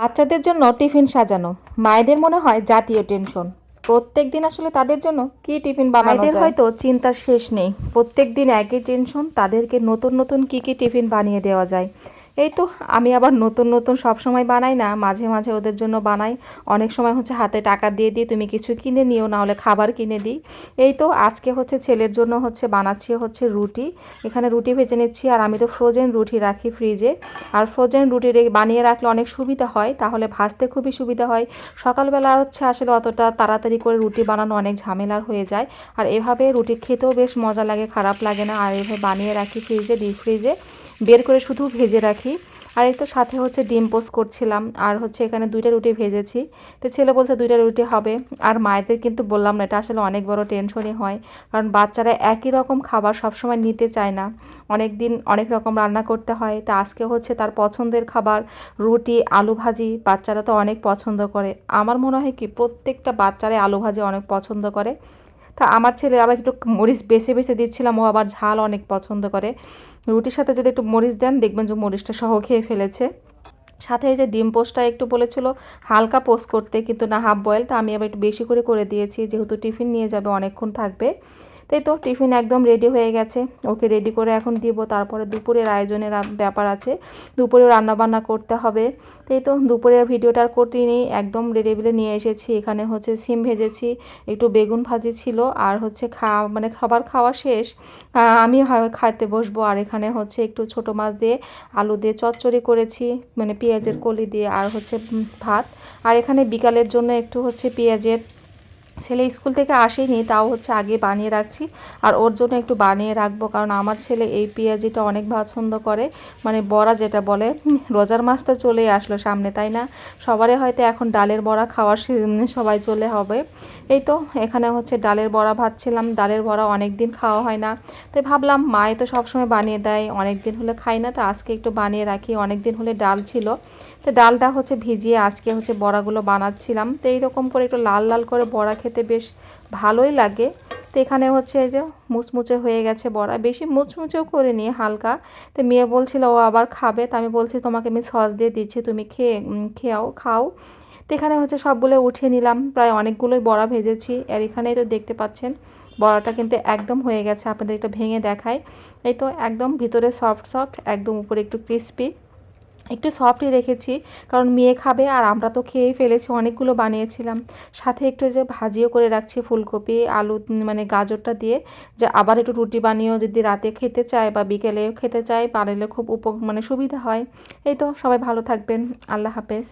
বাচ্চাদের জন্য টিফিন সাজানো। মায়েদের মনে হয় জাতীয় টেনশন। প্রত্যেক দিন আসলে তাদের জন্য কি টিফিন বানানো যায়? হয়তো চিন্তার শেষ নেই। প্রত্যেক দিন একই টেনশন তাদেরকে নতুন নতুন কি কি টিফিন বানিয়ে দেওয়া যায়। এই তো, আমি আবার নতুন নতুন সব সময় বানাই না, মাঝে মাঝে ওদের জন্য বানাই। অনেক সময় হচ্ছে হাতে টাকা দিয়ে দিই, তুমি কিছু কিনে নিও না হলে খাবার কিনে দিই। এই তো, আজকে হচ্ছে ছেলের জন্য হচ্ছে বানাচ্ছি হচ্ছে রুটি। এখানে রুটি ভেজে নিচ্ছি, আর আমি তো ফ্রোজেন রুটি রাখি ফ্রিজে আর ফ্রোজেন রুটি বানিয়ে রাখলে অনেক সুবিধা হয়, তাহলে ভাজতে খুবই সুবিধা হয়। সকালবেলা হচ্ছে আসলে অতটা তাড়াতাড়ি করে রুটি বানানো অনেক ঝামেলার হয়ে যায়। আর এভাবে রুটি খেতেও বেশ মজা লাগে, খারাপ লাগে না। আর এভাবে বানিয়ে রাখি ফ্রিজে ডিপ ফ্রিজে বের করে শুধু ভেজে রাখি। আর তো সাথে হচ্ছে ডিম পোস্ট করছিলাম। আর হচ্ছে এখানে দুইটা রুটি ভেজেছি। তো ছেলে বলছে দুইটা রুটি হবে। আর মায়েদের কিন্তু বললাম না, এটা আসলে অনেক বড় টেনশনই হয়। কারণ বাচ্চারা একই রকম খাবার সবসময় নিতে চায় না। অনেক দিন অনেক রকম রান্না করতে হয়। তা আজকে হচ্ছে তার পছন্দের খাবার রুটি, আলু ভাজি। বাচ্চারা তো অনেক পছন্দ করে। আমার মনে হয় কি, প্রত্যেকটা বাচ্চারাই আলু ভাজি অনেক পছন্দ করে। তা আমার ছেলে আবার একটু মরিচ বেছে বেছে দিচ্ছিলাম, ও আবার ঝাল অনেক পছন্দ করে। রুটির সাথে যদি একটু মরিচ দেন, দেখবেন যে মরিচটা সহ খেয়ে ফেলেছে। সাথে এই যে ডিম পোস্টটা একটু বলেছিল, হালকা পোস্ট করতে, কিন্তু না হাফ বয়েল, তা আমি আবার একটু বেশি করে করে দিয়েছি, যেহেতু টিফিন নিয়ে যাবে, অনেকক্ষণ থাকবে। তাই তো টিফিন একদম রেডি হয়ে গেছে। ওকে রেডি করে এখন দিব। তারপরে দুপুরের আয়োজনের ব্যাপার আছে। দুপুরেও রান্নাবান্না করতে হবে। তাই তো দুপুরের ভিডিওটা আর করতেই একদম রেডিবিলে নিয়ে এসেছি। এখানে হচ্ছে সিম ভেজেছি, একটু বেগুন ভাজি ছিল আর হচ্ছে খাওয়া মানে খাবার খাওয়া শেষ। আমি খাইতে বসবো। আর এখানে হচ্ছে একটু ছোট মাছ দিয়ে আলু দিয়ে চচ্চড়ি করেছি মানে পেঁয়াজের কলি দিয়ে আর হচ্ছে ভাত। আর এখানে বিকালের জন্য একটু হচ্ছে পেঁয়াজের ছেলে স্কুল থেকে আসেনি, তাও হচ্ছে আগে বানিয়ে রাখছি। আর ওর জন্য একটু বানিয়ে রাখব, কারণ আমার ছেলে এই পেঁয়াজিটা অনেক পছন্দ করে। মানে বড়া যেটা বলে রোজার মাস তো চলেই আসলো সামনে, তাই না? সবারই হয়তো এখন ডালের বড়া খাওয়ার সবাই চলে হবে। এই তো, এখানে হচ্ছে ডালের বড়া ভাজছিলাম। ডালের বড়া অনেক দিন খাওয়া হয় না। তাই ভাবলাম, মায়ে তো সবসময় বানিয়ে দেয় অনেক দিন হলে খাই না, তো আজকে একটু বানিয়ে রাখি। অনেক দিন হলে ডাল ছিল। তো ডালটা হচ্ছে ভিজিয়ে আজকে হচ্ছে বড়াগুলো বানাচ্ছিলাম। তো এইরকম করে একটু লাল লাল করে বড়া খেতে বেশ ভালোই লাগে। তো এখানে হচ্ছে এই যে মুচমুচে হয়ে গেছে বড়া। বেশি মুচমুচেও করে নিয়ে হালকা। তো মেয়ে বলছিল, ও আবার খাবে। তো আমি বলছি, তোমাকে আমি সস দিয়ে দিচ্ছি, তুমি খেয়ে খেয়াও, খাও। তো এখানে হচ্ছে সবগুলো উঠিয়ে নিলাম। প্রায় অনেকগুলোই বড়া ভেজেছি। আর এখানেই তো দেখতে পাচ্ছেন, বড়াটা কিন্তু একদম হয়ে গেছে। আপনাদের একটু ভেঙে দেখায় এই তো একদম ভিতরে সফট সফট, একদম উপরে একটু ক্রিস্পি। একটু সফটই রেখেছি, কারণ মেয়ে খাবে আর আমরা তো খেয়েই ফেলেছি, অনেকগুলো বানিয়েছিলাম। সাথে একটু যে ভাজিও করে রাখছি ফুলকপি, আলু মানে গাজরটা দিয়ে, যে আবার একটু রুটি বানিয়েও যদি রাতে খেতে চায় বা বিকেলে খেতে চায় বানালে খুব উপ মানে সুবিধা হয়। এই তো, সবাই ভালো থাকবেন, আল্লাহ হাফেজ।